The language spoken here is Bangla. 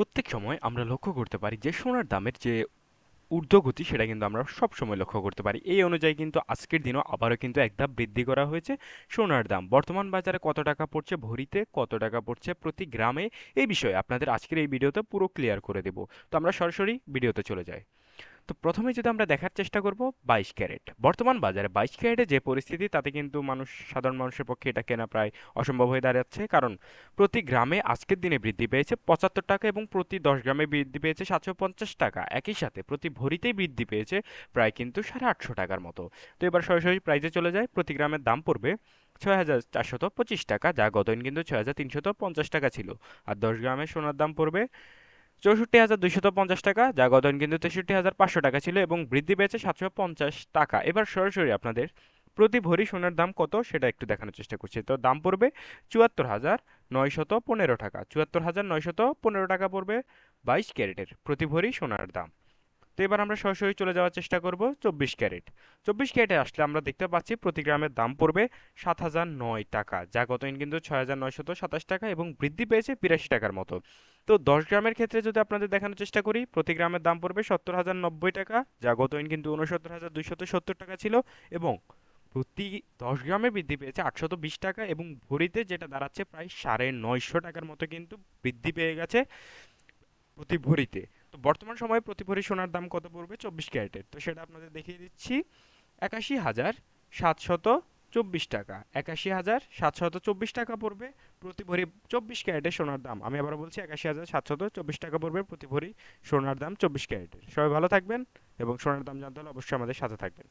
প্রত্যেক সময় আমরা লক্ষ্য করতে পারি যে সোনার দামের যে ঊর্ধ্বগতি, সেটা কিন্তু আমরা সব সময় লক্ষ্য করতে পারি। এই অনুযায়ী কিন্তু আজকের দিনও আবারও কিন্তু এক ধাপ বৃদ্ধি করা হয়েছে সোনার দাম। বর্তমান বাজারে কত টাকা পড়ছে, ভরিতে কত টাকা পড়ছে প্রতি গ্রামে, এই বিষয়ে আপনাদের আজকের এই ভিডিওতে পুরো ক্লিয়ার করে দেব। তো আমরা সরাসরি ভিডিওতে চলে যাই। তো প্রথমে যদি আমরা দেখার চেষ্টা করব বাইশ ক্যারেট। বর্তমান বাজারে বাইশ ক্যারেটে যে পরিস্থিতি, তাতে কিন্তু মানুষ, সাধারণ মানুষের পক্ষে এটা কেনা প্রায় অসম্ভব হয়ে দাঁড়াচ্ছে। কারণ প্রতি গ্রামে আজকের দিনে বৃদ্ধি পেয়েছে পঁচাত্তর টাকা এবং প্রতি দশ গ্রামে বৃদ্ধি পেয়েছে সাতশো পঞ্চাশ টাকা। একই সাথে প্রতি ভরিতেই বৃদ্ধি পেয়েছে প্রায় কিন্তু সাড়ে আটশো টাকার মতো। তো এবার সরাসরি প্রাইজে চলে যায়। প্রতি গ্রামের দাম পড়বে ছয় হাজার চারশত পঁচিশ টাকা, যা গতদিন কিন্তু ছয় হাজার তিনশত পঞ্চাশ টাকা ছিল। আর দশ গ্রামের সোনার দাম পড়বে চৌষট্টি হাজার দুইশত পঞ্চাশ টাকা, যা গতদিন কিন্তু তেষট্টি হাজার পাঁচশো টাকা ছিল এবং বৃদ্ধি পেয়েছে সাতশো পঞ্চাশ টাকা। এবার সরাসরি আপনাদের প্রতি ভরি সোনার দাম কত সেটা একটু দেখানোর চেষ্টা করছি। তো দাম পড়বে চুয়াত্তর হাজার নয়শত পনেরো টাকা। চুয়াত্তর হাজার নয়শত পনেরো টাকা পড়বে বাইশ ক্যারেটের প্রতি ভরি সোনার দাম। তো এবার আমরা সরাসরি চলে যাওয়ার চেষ্টা করব চব্বিশ ক্যারেট। চব্বিশ ক্যারেটে আসলে আমরা দেখতে পাচ্ছি প্রতি গ্রামের দাম পড়বে সাত হাজার নয় টাকা। যা গতদিন কিন্তু ছয় হাজার নয়শত সাতাশ টাকা এবং বৃদ্ধি পেয়েছে বিরাশি টাকার মতো। তো দশ গ্রামের ক্ষেত্রে যদি আপনাদের দেখানোর চেষ্টা করি, প্রতি গ্রামের দাম পড়বে সত্তর হাজার নব্বই টাকা, যা গতদিন কিন্তু উনসত্তর হাজার দুইশত সত্তর টাকা ছিল এবং প্রতি দশ গ্রামে বৃদ্ধি পেয়েছে আটশত বিশ টাকা এবং ভরিতে যেটা দাঁড়াচ্ছে প্রায় সাড়ে নয়শো টাকার মতো কিন্তু বৃদ্ধি পেয়ে গেছে প্রতি ভরিতে। বর্তমান সময়ে প্রতি ভরি সোনার দাম কত পড়বে? চব্বিশ ক্যারেটের। তো সেটা আপনাদের দেখিয়ে দিচ্ছি। একাশি হাজার সাতশত চব্বিশ টাকা। একাশি হাজার সাতশত চব্বিশ টাকা পড়বে প্রতি ভরি চব্বিশ ক্যারেটের সোনার দাম। আমি আবার বলছি, একাশি হাজার সাতশত চব্বিশ টাকা পড়বে প্রতি ভরি সোনার দাম চব্বিশ ক্যারেটের। সবাই ভালো থাকবেন এবং সোনার দাম জানতে হলে অবশ্যই আমাদের সাথে থাকবেন।